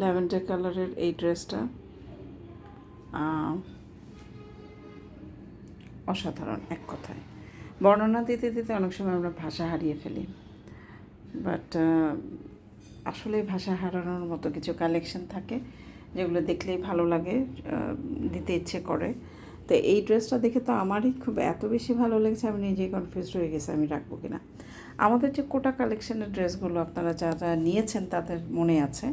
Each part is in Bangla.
ল্যাভেন্ডার কালারের এই ড্রেসটা অসাধারণ এক কথায়। বর্ণনা দিতে দিতে অনেক সময় আমরা ভাষা হারিয়ে ফেলি। বাট আসলে ভাষা হারানোর মতো কিছু কালেকশন থাকে যেগুলো দেখলেই ভালো লাগে দিতে ইচ্ছে করে। তো এই ড্রেসটা দেখে তো আমারই খুব এত বেশি ভালো লেগেছে, আমি নিজেই কনফিউজ হয়ে গেছি আমি রাখব কিনা। আমাদের যে কোটা কালেকশনের ড্রেসগুলো আপনারা যারা নিয়েছেন তাদের মনে আছে।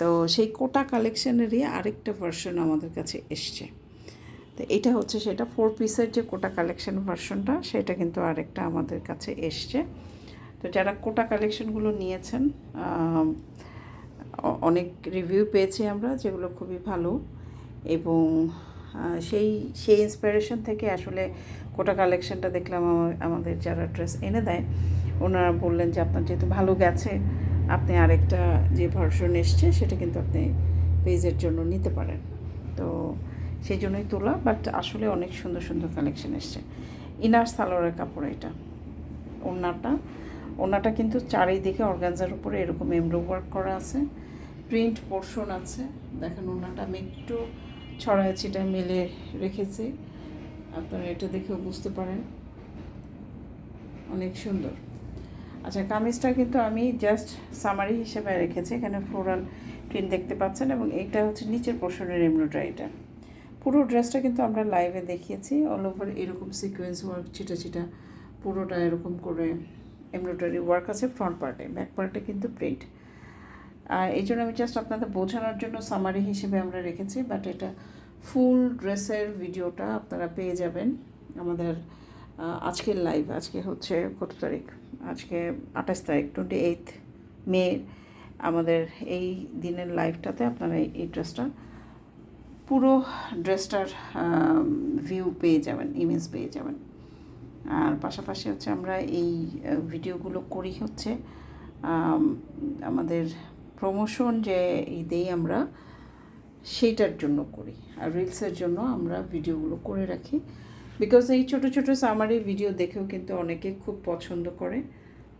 তো সেই কোটা কালেকশনেরই আরেকটা ভার্সন আমাদের কাছে এসছে। তো এটা হচ্ছে সেটা ফোর পিসের যে কোটা কালেকশন ভার্সনটা সেটা কিন্তু আরেকটা আমাদের কাছে এসছে। তো যারা কোটা কালেকশনগুলো নিয়েছেন অনেক রিভিউ পেয়েছি আমরা, যেগুলো খুবই ভালো। এবং সেই সেই ইন্সপিরেশন থেকে আসলে কোটা কালেকশনটা দেখলাম আমাদের যারা ড্রেস এনে দেয়, ওনারা বললেন যে আপনার যেহেতু ভালো গেছে আপনি আরেকটা যে ভার্সন এসছে, সেটা কিন্তু আপনি পেজের জন্য নিতে পারেন। তো সেই জন্যই তোলা বাট আসলে অনেক সুন্দর সুন্দর কালেকশন এসছে। ইনার সালোয়ারের কাপড় এটা, ওড়নাটা। ওড়নাটা কিন্তু চারিদিকে অর্গানজার উপরে এরকম এমব্রো ওয়ার্ক করা আছে। প্রিন্ট পোর্শন আছে। দেখেন ওড়নাটা আমি একটু ছড়ায় ছিটা মেলে রেখেছি। আপনারা এটা দেখেও বুঝতে পারেন। অনেক সুন্দর। আচ্ছা কামিজটা কিন্তু আমি জাস্ট সামারি হিসেবে রেখেছি। এখানে ফ্লোরাল প্রিন্ট দেখতে পাচ্ছেন এবং এইটা হচ্ছে নিচের পোর্শনের এমব্রয়ডারিটা পুরো ড্রেসটা কিন্তু আমরা লাইভে দেখিয়েছি। অল ওভার এরকম সিকোয়েন্স ওয়ার্ক ছিটা ছিটা, পুরোটা এরকম করে এমব্রয়ডারি ওয়ার্ক আছে ফ্রন্ট পার্টে ব্যাক পার্টে কিন্তু প্রিন্ট আর এই জন্য আমি জাস্ট আপনাদের বোঝানোর জন্য সামারি হিসেবে আমরা রেখেছি বাট এটা ফুল ড্রেসের ভিডিওটা আপনারা পেয়ে যাবেন আমাদের আজকের লাইভ আজকে হচ্ছে কত তারিখ? আজকে আঠাশ তারিখ টোয়েন্টি এইথ মে আমাদের এই দিনের লাইভটাতে আপনারা এই- ড্রেসটা পুরো ড্রেসটার ভিউ পেয়ে যাবেন ইমেজ পেয়ে যাবেন। আর পাশাপাশি হচ্ছে আমরা এই ভিডিওগুলো করি হচ্ছে আমাদের প্রমোশন যে দেই আমরা, সেইটার জন্য করি। আর রিলসের জন্য আমরা ভিডিওগুলো করে রাখি। বিকজ এই ছোটো ছোটো সামারি ভিডিও দেখেও কিন্তু অনেকে খুব পছন্দ করে।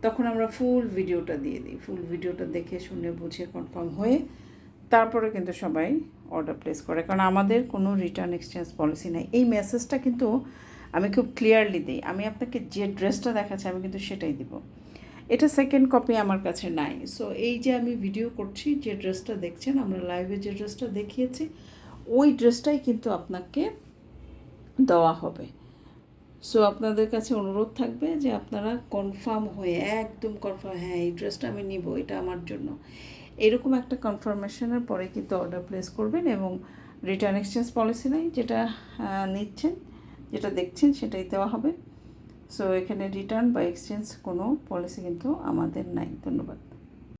তখন আমরা ফুল ভিডিওটা দিয়ে দিই। ফুল ভিডিওটা দেখে, শুনে, বুঝে কনফার্ম হয়ে তারপরে কিন্তু সবাই অর্ডার প্লেস করে। কারণ আমাদের কোনো রিটার্ন এক্সচেঞ্জ পলিসি নাই। এই মেসেজটা কিন্তু আমি খুব ক্লিয়ারলি দিই। আমি আপনাকে যে ড্রেসটা দেখাচ্ছি, আমি কিন্তু সেটাই দিব। এটা সেকেন্ড কপি আমার কাছে নাই। সো এই যে আমি ভিডিও করছি, যে ড্রেসটা দেখছেন, আমরা লাইভে যে ড্রেসটা দেখিয়েছি, ওই ড্রেসটাই কিন্তু আপনাকে দেওয়া হবে। সো আপনাদের কাছে অনুরোধ থাকবে যে আপনারা কনফার্ম হয়ে, একদম কনফার্ম হ্যাঁ এই ড্রেসটা আমি নিব, এটা আমার জন্য। এরকম একটা কনফার্মেশনের পরে কিন্তু অর্ডার প্লেস করবেন এবং রিটার্ন এক্সচেঞ্জ পলিসি নাই, যেটা নিচ্ছেন, যেটা দেখছেন, সেটাই দেওয়া হবে। সো এখানে রিটার্ন বা এক্সচেঞ্জ কোনো পলিসি কিন্তু আমাদের নাই। ধন্যবাদ।